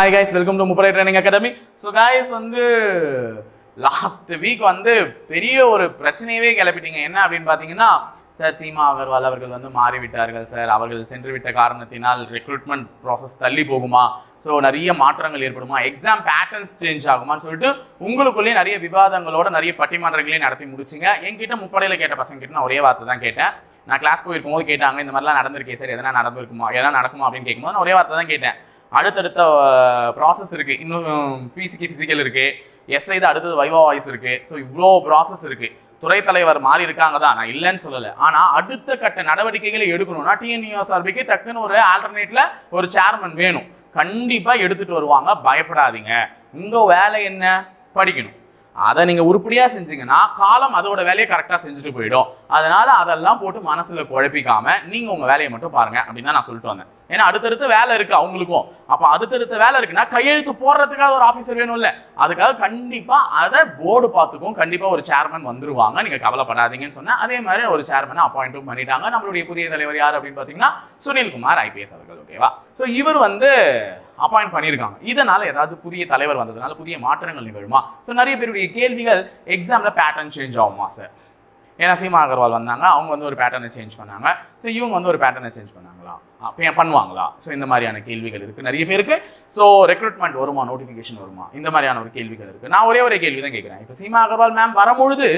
Hi guys welcome to Mupparai training academy so guys வந்து last week வந்து பெரிய ஒரு பிரச்சனையவே கிளப்பிட்டீங்க. என்ன அப்படின்னு பார்த்தீங்கன்னா சார் சீமா அகர்வால் அவர்கள் வந்து மாறிவிட்டார்கள் சார் அவர்கள் சென்று விட்ட காரணத்தினால் ரெக்ரூட்மெண்ட் ப்ராசஸ் தள்ளி போகுமா? ஸோ நிறைய மாற்றங்கள் ஏற்படுமா? எக்ஸாம் பேட்டர்ன்ஸ் சேஞ்ச் ஆகுமான்னு சொல்லிட்டு உங்களுக்குள்ளேயே நிறைய விவாதங்களோட நிறைய பட்டிமன்றங்களையும் நடத்தி முடிச்சிங்க. என்கிட்ட முப்படையில் கேட்ட பசங்க கிட்ட நான் ஒரே வார்த்தை தான் கேட்டேன். நான் கிளாஸ் போயிருக்கும் போது கேட்டாங்க இந்த மாதிரிலாம் நடந்திருக்கேன் சார் எதனா நடந்திருக்குமா? எதனா நடக்குமா? அப்படின்னு கேட்கும்போது நான் ஒரே வார்த்தை தான் கேட்டேன். அடுத்தடுத்த ப்ராசஸ் இருக்குது இன்னும் பிசிக்கு ஃபிசிக்கல் இருக்குது எஸ்ஐ தான் அடுத்தது வைவா வாய்ஸ் இருக்குது ஸோ இவ்வளோ ப்ராசஸ் இருக்குது துறை தலைவர் மாறி இருக்காங்க தான். நான் இல்லைன்னு சொல்லலை. ஆனால் அடுத்த கட்ட நடவடிக்கைகளை எடுக்கணும்னா டிஎன்யூஎஸ்ஆர்பிக்கு டக்குன்னு ஒரு ஆல்டர்னேட்டில் ஒரு சேர்மன் வேணும். கண்டிப்பாக எடுத்துகிட்டு வருவாங்க. பயப்படாதீங்க. உங்கள் வேலை என்ன? படிக்கணும். அதை நீங்கள் உருப்படியாக செஞ்சீங்கன்னா காலம் அதோட வேலையை கரெக்டாக செஞ்சுட்டு போயிடும். அதனால அதெல்லாம் போட்டு மனசில் குழப்பிக்காம நீங்கள் உங்கள் வேலையை மட்டும் பாருங்க அப்படின்னு தான் நான் சொல்லிட்டு வந்தேன். ஏன்னா அடுத்தடுத்த வேலை இருக்கு அவங்களுக்கும். அப்போ அடுத்தடுத்த வேலை இருக்குன்னா கையெழுத்து போடுறதுக்காக ஒரு ஆஃபீஸர் வேணும் இல்லை அதுக்காக கண்டிப்பாக அதை போர்டு பார்த்துக்கும். கண்டிப்பாக ஒரு சேர்மன் வந்துருவாங்க. நீங்கள் கவலைப்படாதீங்கன்னு சொன்னால் அதே மாதிரி ஒரு சேர்மனை அப்பாயிண்ட்டும் பண்ணிட்டாங்க. நம்மளுடைய புதிய தலைவர் யார் அப்படின்னு பாத்தீங்கன்னா சுனில்குமார் ஐபிஎஸ் அவர்கள் ஓகேவா ஸோ இவர் வந்து அப்பாயிண்ட் பண்ணியிருக்காங்க. இதனால ஏதாவது புதிய தலைவர் வந்ததுனால புதிய மாற்றங்கள் நிகழுமா? ஸோ நிறைய பேருடைய கேள்விகள் எக்ஸாமில் பேட்டர்ன் சேஞ்ச் ஆகுமா சார் ஏன்னா சீமா அகர்வால் வந்தாங்க அவங்க வந்து ஒரு பேட்டர்னை சேஞ்ச் பண்ணாங்க. ஸோ இவங்க வந்து ஒரு பேட்டர்னை சேஞ்ச் பண்ணாங்களா? பண்ணுவாங்களா? ஸோ இந்த மாதிரியான கேள்விகள் இருக்குது நிறைய பேருக்கு. ஸோ ரெக்ரூட்மெண்ட் வருமா நோட்டிஃபிகேஷன் வருமா? இந்த மாதிரியான ஒரு கேள்விகள் இருக்குது நான் ஒரே ஒரே கேள்வி தான் கேட்குறேன். இப்போ சீமா அகர்வால் மேம் வரும்பொழுது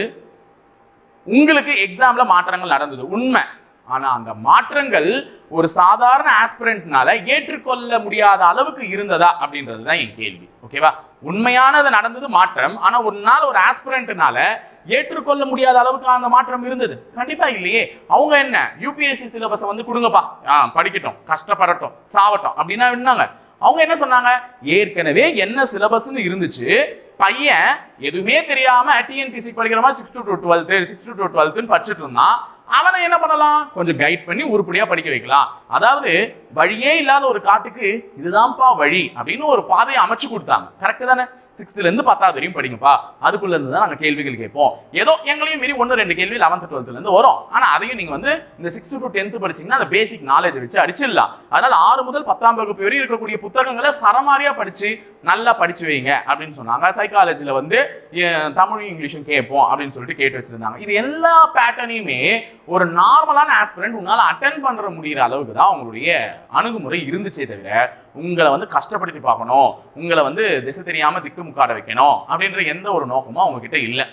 உங்களுக்கு எக்ஸாமில் மாற்றங்கள் நடந்தது உண்மை. ஆனா அந்த மாற்றங்கள் ஒரு சாதாரண ஆஸ்பிரண்ட்னால ஏற்றுக்கொள்ள முடியாத அளவுக்கு இருந்ததா அப்படின்றது தான் என் கேள்வி. ஓகேவா உண்மையானது நடந்தது மாற்றம். ஆனா ஒரு நாள் ஒரு ஆஸ்பிரண்ட்னால ஏற்றுக்கொள்ள முடியாத அளவுக்கு அந்த மாற்றம் இருந்தது. கண்டிப்பா இல்லையே. அவங்க என்ன? யூபிஎஸ்சி சிலபஸை வந்து கொடுங்கப்பா. ஆ படிக்கட்டும். கஷ்டப்படட்டும். சாவட்டும். அப்படின்னா வின்னாங்க அவங்க என்ன சொன்னாங்க? ஏற்கனவே என்ன சிலபஸ்ன்னு இருந்துச்சு. பையன் எதுவுமே தெரியாம டிஎன்பிசி படிக்கிற மாதிரி six to twelfth six to டுவெல்த்துன்னு படிச்சுட்டு இருந்தான். அவனை என்ன பண்ணலாம்? கொஞ்சம் கைட் பண்ணி உருப்படியா படிக்க வைக்கலாம். அதாவது வழியே இல்லாத ஒரு காட்டுக்கு இதுதான்ப்பா வழி அப்படின்னு ஒரு பாதையை அமைச்சு கொடுத்தாங்க. கரெக்ட் தானே? சிக்ஸ்த்ல இருந்து பத்தாவது வரையும் படிங்கப்பா. அதுக்குள்ள இருந்து தான் நாங்கள் கேள்விகள் கேட்போம். ஏதோ எங்களையும் மீறி ஒன்று ரெண்டு கேள்வி லெவன்த் டுவெல்த்ல இருந்து வரும். ஆனால் அதையும் நீங்க வந்து இந்த சிக்ஸ்த் டு டென்த் படிச்சீங்கன்னா அந்த பேசிக் நாலேஜ் வச்சு அடிச்சிடலாம். அதனால ஆறு முதல் பத்தாம் வகுப்பு வரையும் இருக்கக்கூடிய புத்தகங்களை சரமாரியா படிச்சு நல்லா படிச்சு வைங்க அப்படின்னு சொன்னாங்க. சைக்காலஜில வந்து தமிழும் இங்கிலீஷும் கேட்போம் அப்படின்னு சொல்லிட்டு கேட்டு வச்சிருந்தாங்க. இது எல்லா பேட்டர்னையுமே ஒரு நார்மலான ஆஸ்பிரண்ட் உங்களால் அட்டன் பண்ணுற முடிகிற அளவுக்கு தான் உங்களுடைய அணுகுமுறை இருந்துச்சே தவிர உங்களை வந்து கஷ்டப்படுத்தி பார்க்கணும் உங்களை வந்து திசை தெரியாமல் திக்கு முக்காட வைக்கணும் அப்படின்ற எந்த ஒரு நோக்கமும் அவங்கக்கிட்ட இல்லை.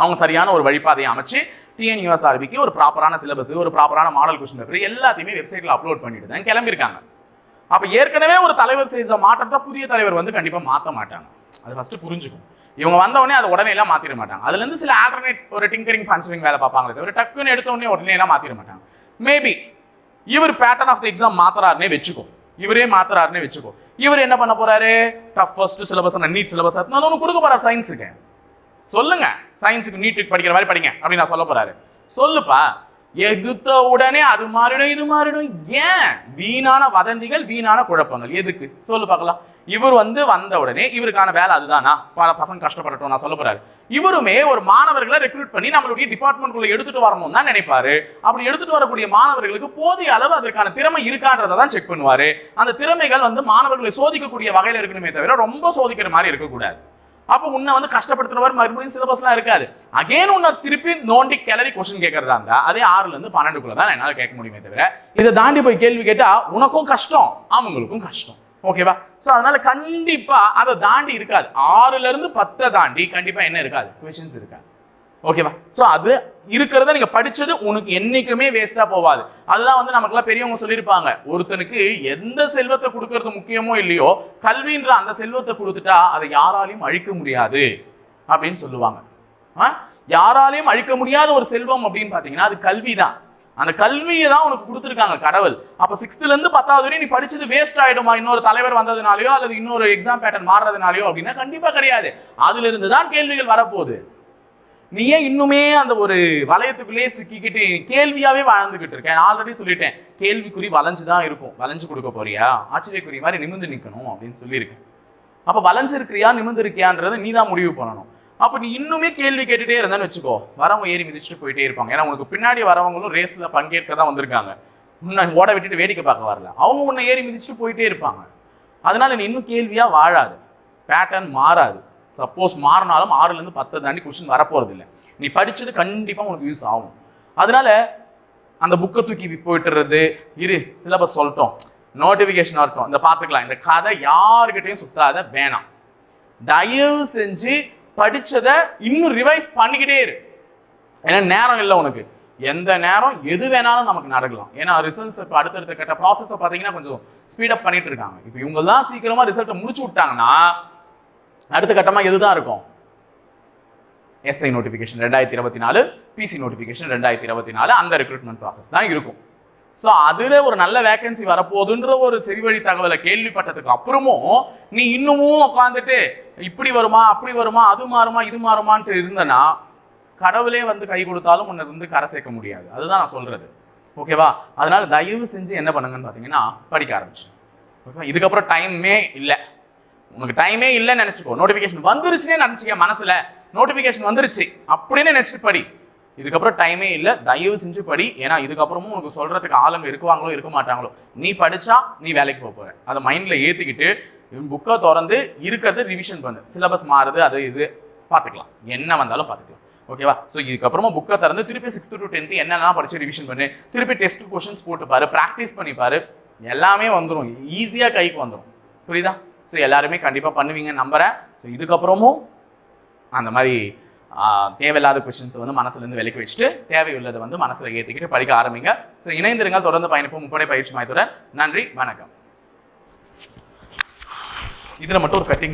அவங்க சரியான ஒரு வழிபாதையை அமைச்சு டிஎன்யூஎஸ்ஆர்பிக்கு ஒரு ப்ராப்பரான சிலபஸ் ஒரு ப்ராப்பரான மாடல் கொஸ்டின் பேப்பர் எல்லாத்தையுமே வெப்சைட்டில் அப்லோட் பண்ணிட்டு தான் கிளம்பியிருக்காங்க. அப்போ ஏற்கனவே ஒரு தலைவர் செய்த மாற்றத்தை புதிய தலைவர் வந்து கண்டிப்பாக மாற்ற மாட்டாங்க. அது ஃபஸ்ட்டு புரிஞ்சுக்கும் இவங்க வந்தவொடனே அதை உடனே எல்லாம் மாத்திர மாட்டாங்க. அதுலேருந்து சில ஆல்டர்னேட் ஒரு டிங்கரிங் ஃபங்க்ஷனிங் வேலை பார்ப்பாங்களே ஒரு டக்குன்னு எடுத்த உடனே உடனே எல்லாம் மாத்திர மாட்டாங்க. மேபி இவர் பேட்டர்ன் ஆஃப் த எக்ஸாம் மாத்துறாருனே வச்சுக்கோ. இவரே மாத்துறாருன்னே வச்சுக்கோ. இவர் என்ன பண்ண போறாரு? டஃபஸ்ட் சிலபஸ் நீட் சிலபஸ் நான் ஒன்று கொடுக்க போறாரு சயின்ஸுக்கு சொல்லுங்க. சயின்ஸுக்கு நீட்டுக்கு படிக்கிற மாதிரி படிங்க அப்படின்னு நான் சொல்ல போறாரு. சொல்லுப்பா. எதிர்த்த உடனே அது மாறிடும் இது மாறிடும். ஏன்? வீணான வதந்திகள் வீணான குழப்பங்கள். எதுக்கு? சொல்லு பார்க்கலாம். இவர் வந்து வந்த உடனே இவருக்கான வேலை அதுதானா? பல பசங்க கஷ்டப்படட்டும் நான் சொல்ல போறாரு. இவருமே ஒரு மாணவர்களை ரெக்ரூட் பண்ணி நம்மளுடைய டிபார்ட்மெண்ட்குள்ள எடுத்துட்டு வரணும் தான் நினைப்பாரு. அப்படி எடுத்துட்டு வரக்கூடிய மாணவர்களுக்கு போதிய அளவு அதற்கான திறமை இருக்கான்றதை தான் செக் பண்ணுவாரு. அந்த திறமைகள் வந்து மாணவர்களை சோதிக்கக்கூடிய வகையில் இருக்கணுமே தவிர ரொம்ப சோதிக்கிற மாதிரி இருக்கக்கூடாது. அப்போ உன்னை வந்து கஷ்டப்படுத்துறவர் மறுபடியும் சிலபஸ்லாம் இருக்காது. அகைன் உன்னை திருப்பி நோண்டி கிளறி கொஸ்டின் கேட்கறதா இருந்தா அதே ஆறுல இருந்து பன்னெண்டுக்குள்ள தான் என்னால் கேட்க முடியுமே தவிர இதை தாண்டி போய் கேள்வி கேட்டா உனக்கும் கஷ்டம் அவங்களுக்கும் கஷ்டம். ஓகேவா ஸோ அதனால கண்டிப்பா அதை தாண்டி இருக்காது. ஆறுல இருந்து பத்தை தாண்டி கண்டிப்பா என்ன இருக்காது? கொஷின்ஸ் இருக்காது. ஓகேவா ஸோ அது இருக்கிறத நீங்க படிச்சது உனக்கு என்னைக்குமே வேஸ்டா போகாது அதுதான் வந்து நமக்குலாம் பெரியவங்க சொல்லியிருப்பாங்க. ஒருத்தனுக்கு எந்த செல்வத்தை கொடுக்கறது முக்கியமோ இல்லையோ கல்வின்ற அந்த செல்வத்தை கொடுத்துட்டா அதை யாராலையும் அழிக்க முடியாது அப்படின்னு சொல்லுவாங்க. ஆ? யாராலையும் அழிக்க முடியாத ஒரு செல்வம் அப்படின்னு பாத்தீங்கன்னா அது கல்வி தான் அந்த கல்வியை தான் உனக்கு கொடுத்துருக்காங்க கடவுள். அப்ப சிக்ஸ்த்ல இருந்து பத்தாவது வரையும் நீ படிச்சது வேஸ்ட் ஆயிடுமா? இன்னொரு தலைவர் வந்ததுனாலயோ அல்லது இன்னொரு எக்ஸாம் பேட்டர்ன் மாறுறதுனாலயோ அப்படின்னா கண்டிப்பா கிடையாது. அதுல இருந்து தான் கேள்விகள் வரப்போகுது. நீ ஏன் இன்னுமே அந்த ஒரு வளையத்துக்குள்ளேயே சிக்கிக்கிட்டு கேள்வியாவே வாழ்ந்துகிட்டு இருக்கேன் நான் ஆல்ரெடி சொல்லிட்டேன். கேள்விக்குறி வளைஞ்சு தான் இருக்கும். வளைஞ்சு கொடுக்க போறியா? ஆச்சரியக்குறி மாதிரி நிமிர்ந்து நிற்கணும் அப்படின்னு சொல்லியிருக்கேன் அப்போ வளைஞ்சிருக்கிறியா நிமிந்து நிமிர்ந்து இருக்கியான்றதை நீ தான் முடிவு பண்ணணும். அப்போ நீ இன்னுமே கேள்வி கேட்டுட்டே இருந்தேன்னு வச்சுக்கோ. வரவங்க ஏறி மிதிச்சுட்டு போயிட்டே இருப்பாங்க. ஏன்னா உனக்கு பின்னாடி வரவங்களும் ரேஸில் பங்கேற்க தான் வந்திருக்காங்க. உன்னை ஓட விட்டுட்டு வேடிக்கை பார்க்க வரல. அவங்க உன்னை ஏறி மிதிச்சுட்டு போயிட்டே இருப்பாங்க. அதனால நீ இன்னும் கேள்வியாக வாழாது. பேட்டர்ன் மாறாது. சப்போஸ் மாறினாலும் ஆறுலேருந்து பத்து தாண்டி கொஸ்டின் வரப்போகிறது இல்லை நீ படிச்சது கண்டிப்பாக உனக்கு யூஸ் ஆகும். அதனால அந்த புக்கை தூக்கி போயிட்டுறது இரு சிலபஸ் சொல்லட்டும். நோட்டிஃபிகேஷனாக இருக்கும் இந்த பார்த்துக்கலாம். இந்த கதை யாருக்கிட்டையும் சுத்தாத வேணாம். தயவு செஞ்சு படிச்சதை இன்னும் ரிவைஸ் பண்ணிக்கிட்டே இரு. ஏன்னா நேரம் இல்லை உனக்கு. எந்த நேரம் எது வேணாலும் நமக்கு நடக்கலாம். ஏன்னா ரிசல்ட்ஸ் இப்போ அடுத்தடுத்த கட்ட ப்ராசஸை பார்த்தீங்கன்னா கொஞ்சம் ஸ்பீடப் பண்ணிட்டு இருக்காங்க. இப்போ இவங்க தான் சீக்கிரமாக ரிசல்ட்டை முடிச்சு விட்டாங்கன்னா அடுத்த கட்டமாக எதுதான் இருக்கும்? எஸ்ஐ நோட்டிஃபிகேஷன் ரெண்டாயிரத்தி இருபத்தி நாலு பிசி நோட்டிஃபிகேஷன் ரெண்டாயிரத்தி இருபத்தி நாலு அந்த ரெக்ரூட்மெண்ட் ப்ராசஸ் தான் இருக்கும். ஸோ அதில் ஒரு நல்ல வேகன்சி வரப்போகுதுன்ற ஒரு செவிவழி தகவலை கேள்விப்பட்டதுக்கு அப்புறமும் நீ இன்னமும் உட்காந்துட்டு இப்படி வருமா அப்படி வருமா அது மாறுமா இது மாறுமான்ட்டு இருந்தனா கடவுளே வந்து கை கொடுத்தாலும் உன்னை வந்து கரை சேர்க்க முடியாது. அதுதான் நான் சொல்கிறது ஓகேவா அதனால் தயவு செஞ்சு என்ன பண்ணுங்கன்னு பார்த்தீங்கன்னா படிக்க ஆரம்பிச்சு ஓகேவா இதுக்கப்புறம் டைமே இல்லை. உனக்கு டைமே இல்லைன்னு நினச்சிக்கோ. நோட்டிஃபிகேஷன் வந்துருச்சுன்னே நினச்சிக்க மனசில். நோட்டிஃபிகேஷன் வந்துருச்சு. அப்படின்னு நினச்சிட்டு படி. இதுக்கப்புறம் டைமே இல்லை. தயவு செஞ்சு படி. ஏன்னா இதுக்கப்புறமும் உனக்கு சொல்கிறதுக்கு ஆளுங்க இருக்குவாங்களோ இருக்க மாட்டாங்களோ. நீ படித்தா நீ வேலைக்கு போக போகிற அதை மைண்டில் ஏற்றிக்கிட்டு புக்கை திறந்து இருக்கிறது ரிவிஷன் பண்ணு. சிலபஸ் மாறுது அது இது. பார்த்துக்கலாம். என்ன வந்தாலும் பார்த்துக்கலாம். ஓகேவா ஸோ இதுக்கப்புறமா புக்கை திறந்து திருப்பி சிக்ஸ்த் டு டென்த்து என்னென்ன படிச்சு ரிவிஷன் பண்ணு. திருப்பி டெஸ்ட் கொஷின்ஸ் போட்டு பாரு ப்ராக்டிஸ் பண்ணி பாரு எல்லாமே வந்துடும் ஈஸியாக கைக்கு வந்துடும் புரியுதா? ஸோ எல்லாருமே கண்டிப்பாக பண்ணுவீங்கன்னு நம்புறேன். ஸோ இதுக்கப்புறமும் அந்த மாதிரி தேவையில்லாத கொஷின்ஸ் வந்து மனசுலேருந்து விலக்கி வச்சுட்டு தேவையுள்ளதை வந்து மனசில் ஏற்றிக்கிட்டு படிக்க ஆரம்பிங்க. ஸோ இணைந்திருங்க தொடர்ந்து பயணிப்போம். முப்படை பயிற்சி மையத்துடன் நன்றி. வணக்கம். இதில் மட்டும் ஒரு கட்டிங்